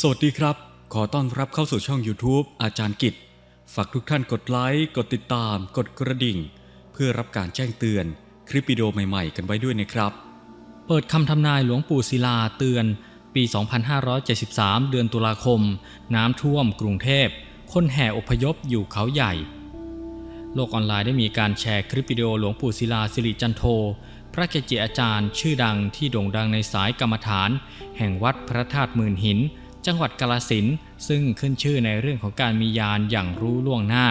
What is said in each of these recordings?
สวัสดีครับ ขอต้อนรับเข้าสู่ช่อง YouTube อาจารย์กิจ ฝากทุกท่านกดไลค์ กดติดตาม กดกระดิ่ง เพื่อรับการแจ้งเตือนคลิปวิดีโอใหม่ๆ กันไว้ด้วยนะครับ เปิดคำทำนายหลวงปู่ศิลาเตือน ปี 2573 เดือนตุลาคม น้ำท่วมกรุงเทพ คนแห่อพยพอยู่เขาใหญ่ โลกออนไลน์ได้มีการแชร์คลิปวิดีโอหลวงปู่ศิลาสิริจันโทพระเกจิอาจารย์ชื่อดังที่โด่งดังในสายกรรมฐาน แห่งวัดพระธาตุหมื่นหิน จังหวัดกาลสินซึ่งขึ้นชื่อในเรื่องของการมียานอย่างรู้ล่วงหน้า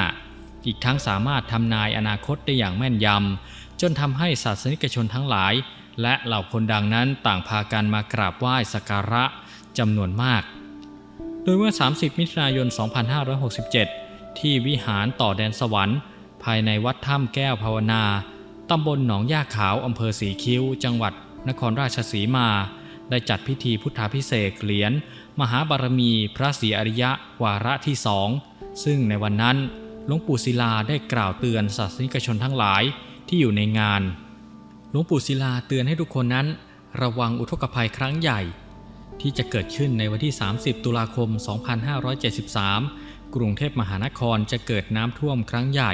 อีกทั้งสามารถทำนายอนาคตได้อย่างแม่นยำ จนทำให้ศาสนิกชนทั้งหลาย และเหล่าคนดังนั้นต่างพากันมากราบไหว้สักการะจำนวนมาก โดยเมื่อ 30 มิถุนายน 2567 ที่วิหารต่อแดนสวรรค์ ภายในวัดถ้ำแก้วภาวนาตำบลหนองย่าขาวอำเภอสีคิ้ว จังหวัดนครราชสีมา ได้จัดพิธีพุทธาพิเศษเหรียญ มหาบารมีพระศรีอริยะวาระที่สองซึ่งในวันนั้นหลวงปู่ศิลาได้กล่าวเตือนศาสนิกชนทั้งหลายที่อยู่ในงาน หลวงปู่ศิลาเตือนให้ทุกคนนั้น ระวังอุทกภัยครั้งใหญ่ ที่จะเกิดขึ้นในวันที่ 30 ตุลาคม 2573 กรุงเทพมหานครจะเกิดน้ำท่วมครั้งใหญ่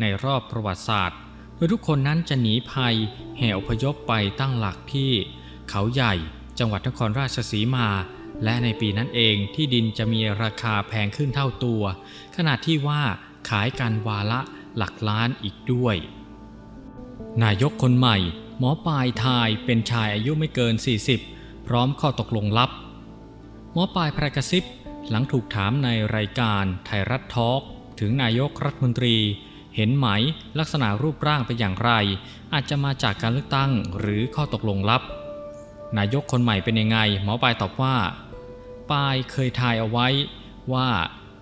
ในรอบประวัติศาสตร์ โดยทุกคนนั้นจะหนีภัย แห่อพยพไปตั้งหลักที่ เขาใหญ่ จังหวัดนครราชสีมา และในปีนั้นเองที่ดินจะมีราคาแพงขึ้นเท่าตัว ขณะที่ว่าขายกันวาละหลักล้านอีกด้วย นายกคนใหม่ หมอปลายทายเป็นชายอายุไม่เกิน 40 พร้อมข้อตกลงลับ หมอปลายพระกระซิบหลังถูกถามในรายการไทยรัฐทอล์กถึงนายกรัฐมนตรี เห็นไหมลักษณะรูปร่างเป็นอย่างไร อาจจะมาจากการเลือกตั้งหรือข้อตกลงลับ นายกคนใหม่เป็นยังไง หมอปลายตอบว่า ปายเคยทายเอาไว้ว่า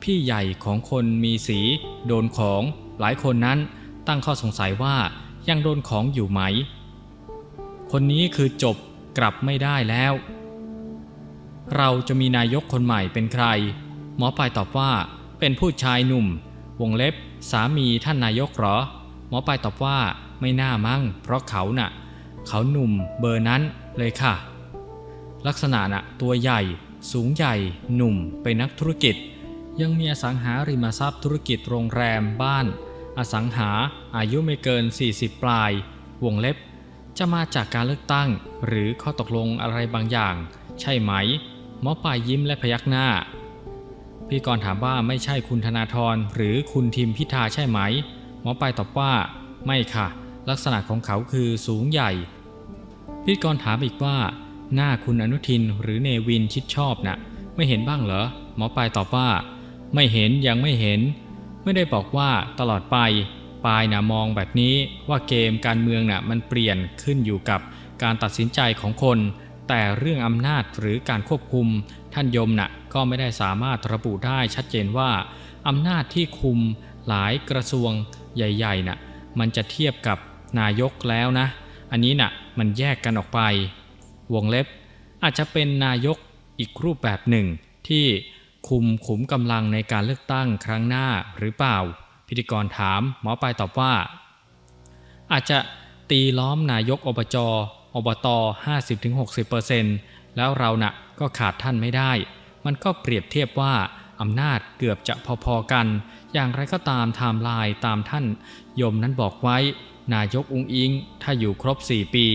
พี่ใหญ่ของคนมีสีโดนของหลายคนนั้นตั้งข้อสงสัยว่ายังโดนของอยู่ไหม คนนี้คือจบกลับไม่ได้แล้ว เราจะมีนายกคนใหม่เป็นใคร หมอปลายตอบว่าเป็นผู้ชายหนุ่ม วงเล็บสามีท่านนายกหรอ หมอปลายตอบว่าไม่น่ามั้งเพราะเขาน่ะ เขาหนุ่มเบอร์นั้นเลยค่ะ ลักษณะน่ะตัวใหญ่ สูงใหญ่ หนุ่ม เป็นนักธุรกิจ ยังมีอสังหาริมทรัพย์ธุรกิจโรงแรมบ้าน อสังหาอายุไม่เกิน 40 ปลาย วงเล็บ จะมาจากการเลือกตั้ง หรือข้อตกลงอะไรบางอย่าง ใช่ไหมหมอปลายยิ้มและพยักหน้า พี่กรณ์ถามว่าไม่ใช่คุณธนาธรหรือคุณทิมพิธาใช่ไหม หมอปลายตอบว่า ไม่ค่ะ ลักษณะของเขาคือสูงใหญ่ พี่กรณ์ถามอีกว่า หน้าคุณอนุทินหรือเนวินชิดชอบนะ่ะ ไม่เห็นบ้างเหรอ หมอปลายตอบว่า ไม่เห็นยังไม่เห็น ไม่ได้บอกว่าตลอดไปปลายนะมองแบบนี้ว่าเกมการเมืองน่ะมันเปลี่ยนขึ้นอยู่กับการตัดสินใจของคน แต่เรื่องอำนาจหรือการควบคุม ท่านยมน่ะก็ไม่ได้สามารถระบุได้ชัดเจนว่าอำนาจที่คุมหลายกระทรวงใหญ่ๆน่ะมันจะเทียบกับนายกแล้วนะ อันนี้น่ะมันแยกกันออกไป วงเล็บ อาจจะเป็นนายกอีกรูปแบบหนึ่ง ที่คุมขุมกำลังในการเลือกตั้งครั้งหน้าหรือเปล่า พิธีกรถาม หมอปลายตอบว่า อาจจะตีล้อมนายกอบจอบต 50-60%แล้วเราน่ะก็ขาดท่านไม่ได้ มันก็เปรียบเทียบว่าอำนาจเกือบจะพอๆกัน อย่างไรก็ตามไทม์ไลน์ตามท่าน ยมนั้นบอกไว้ นายกอุงอิง ถ้าอยู่ครบ 4 ปี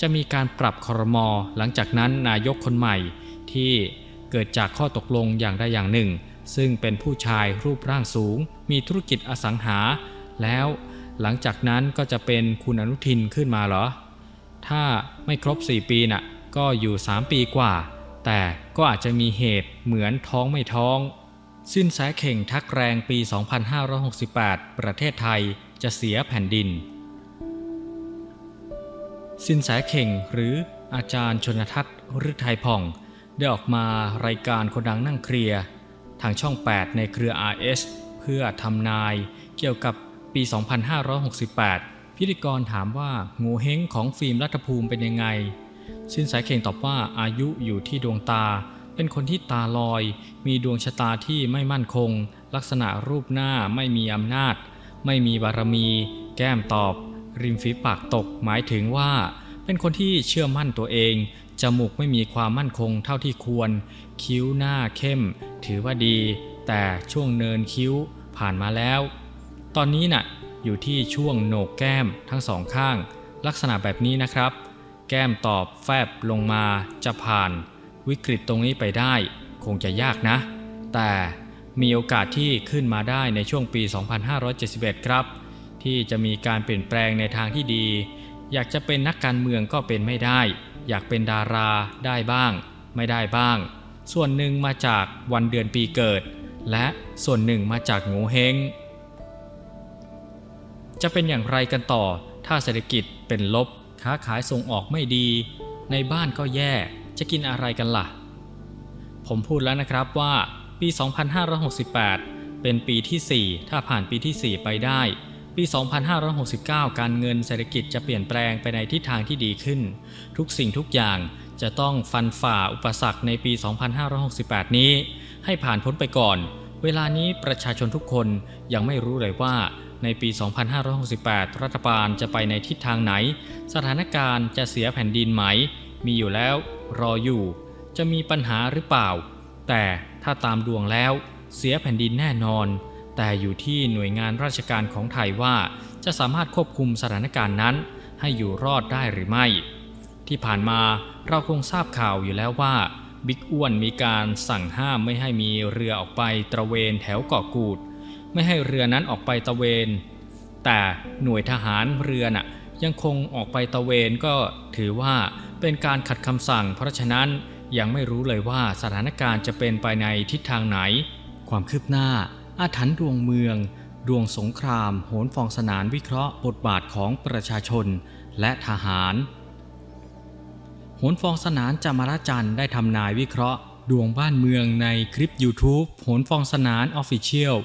จะมีการปรับคอรมอหลังจากนั้นนายกคนใหม่ที่เกิดจากข้อตกลงอย่างใดอย่างหนึ่ง ซึ่งเป็นผู้ชายรูปร่างสูง มีธุรกิจอสังหา แล้วหลังจากนั้นก็จะเป็นคุณอนุทินขึ้นมาเหรอ ถ้าไม่ครบ 4 ปีน่ะก็อยู่ 3 ปีกว่า แต่ก็อาจจะมีเหตุเหมือนท้องไม่ท้อง สิ้นแสเข่งทักแรงปี 2568 ประเทศไทยจะเสียแผ่นดิน สินแสเข่งหรืออาจารย์ชนทัศน์ฤทัยผ่อง ได้ออกมารายการคนดังนั่งเคลียร์ทางช่อง 8 ในเครือ RS เพื่อทำนายเกี่ยวกับปี 2568 พิธีกรถามว่างูเฮงของฟิล์มรัฐภูมิเป็นยังไง สินแสเข่งตอบว่าอายุอยู่ที่ดวงตา เป็นคนที่ตาลอย มีดวงชะตาที่ไม่มั่นคง ลักษณะรูปหน้าไม่มีอำนาจ ไม่มีบารมี แก้มตอบ ริมฝีปากตกหมายถึงว่า เป็นคนที่เชื่อมั่นตัวเอง จมูกไม่มีความมั่นคงเท่าที่ควร คิ้วหน้าเข้ม ถือว่าดี แต่ช่วงเนินคิ้วผ่านมาแล้ว ตอนนี้น่ะอยู่ที่ช่วงโหนกแก้มทั้งสองข้าง ลักษณะแบบนี้นะครับ แก้มตอบแฟบลงมาจะผ่าน วิกฤตตรงนี้ไปได้ คงจะยากนะ แต่มีโอกาสที่ขึ้นมาได้ในช่วงปี 2571 ครับ ที่จะมีการเปลี่ยนแปลงในทางที่ดี อยากจะเป็นนักการเมืองก็เป็นไม่ได้ อยากเป็นดาราได้บ้าง ไม่ได้บ้าง ส่วนหนึ่งมาจากวันเดือนปีเกิด และส่วนหนึ่งมาจากงูเฮงจะเป็นอย่างไรกันต่อ ถ้าเศรษฐกิจเป็นลบ ค้าขายส่งออกไม่ดี ในบ้านก็แย่ จะกินอะไรกันล่ะ ผมพูดแล้วนะครับว่าปี 2568 เป็นปีที่ 4 ถ้าผ่านปีที่ 4 ไปได้ ปี 2569 การเงินเศรษฐกิจจะเปลี่ยนแปลงไปในทิศทางที่ดีขึ้น ทุกสิ่งทุกอย่างจะต้องฟันฝ่าอุปสรรคในปี 2568 นี้ ให้ผ่านพ้นไปก่อน เวลานี้ประชาชนทุกคนยังไม่รู้เลยว่าในปี 2568 รัฐบาลจะไปในทิศทางไหน สถานการณ์จะเสียแผ่นดินไหม มีอยู่แล้วรออยู่ จะมีปัญหาหรือเปล่า แต่ถ้าตามดวงแล้วเสียแผ่นดินแน่นอน แต่อยู่ที่หน่วยงานราชการของไทยว่า จะสามารถควบคุมสถานการณ์นั้น ให้อยู่รอดได้หรือไม่ ที่ผ่านมาเราคงทราบข่าวอยู่แล้วว่าบิ๊กอ้วนมีการสั่งห้ามไม่ให้มีเรือออกไปตระเวนแถวเกาะกูด ไม่ให้เรือนั้นออกไปตระเวน แต่หน่วยทหารเรือน่ะยังคงออกไปตระเวนก็ถือว่าเป็นการขัดคำสั่ง เพราะฉะนั้นยังไม่รู้เลยว่าสถานการณ์จะเป็นไปในทิศทางไหน ความคืบหน้า อาถรรพ์ดวงเมือง ดวงสงคราม โหนฟองสนานวิเคราะห์บทบาทของประชาชนและทหาร โหนฟองสนานจามราจันทร์ได้ทำนายวิเคราะห์ ดวงบ้านเมืองในคลิป YouTube โหนฟองสนาน Official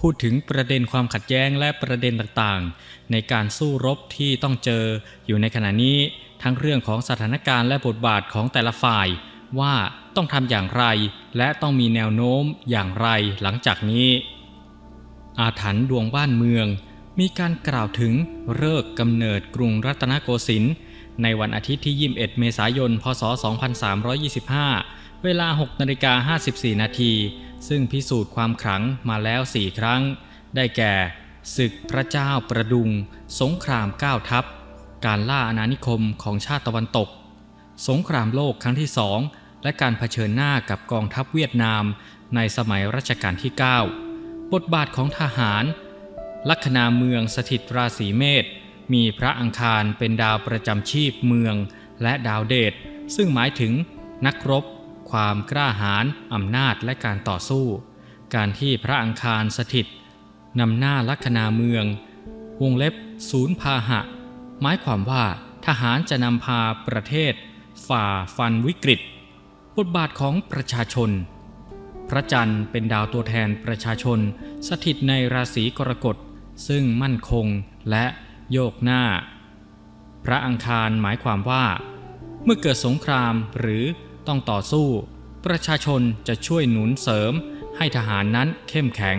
พูดถึงประเด็นความขัดแย้งและประเด็นต่างๆ ในการสู้รบที่ต้องเจออยู่ในขณะนี้ ทั้งเรื่องของสถานการณ์และบทบาทของแต่ละฝ่าย ว่าต้องทำอย่างไร และต้องมีแนวโน้มอย่างไรหลังจากนี้ อาถรรพ์ดวงบ้านเมือง มีการกล่าวถึงเลิกษ์กำเนิดกรุงรัตนโกสินทร์ในวันอาทิตย์ที่ 21 เมษายน พศ 2325 เวลา 6นาฬิกา54 นาที ซึ่งพิสูจน์ความขลังมาแล้ว 4 ครั้ง ได้แก่ ศึกพระเจ้าประดุง สงครามก้าทัพ การล่าอาณานิคมของชาติตะวันตก สงครามโลกครั้งที่สองและการเผชิญหน้ากับกองทัพเวียดนามในสมัยรัชกาลที่ 9 บทบาทของทหาร ลัคนาเมืองสถิตราศีเมษมีพระอังคารเป็นดาวประจำชีพเมืองและดาวเดชซึ่งหมายถึงนักรบ ความกล้าหาญอำนาจและการต่อสู้ การที่พระอังคารสถิตนำหน้าลัคนาเมือง วงเล็บศูนย์พาหะ หมายความว่าทหารจะนำพาประเทศ ฝ่าฟันวิกฤต บทบาทของประชาชน พระจันทร์เป็นดาวตัวแทนประชาชน สถิตในราศีกรกฎซึ่งมั่นคงและโยกหน้า พระอังคารหมายความว่า เมื่อเกิดสงครามหรือต้องต่อสู้ ประชาชนจะช่วยหนุนเสริมให้ทหารนั้นเข้มแข็ง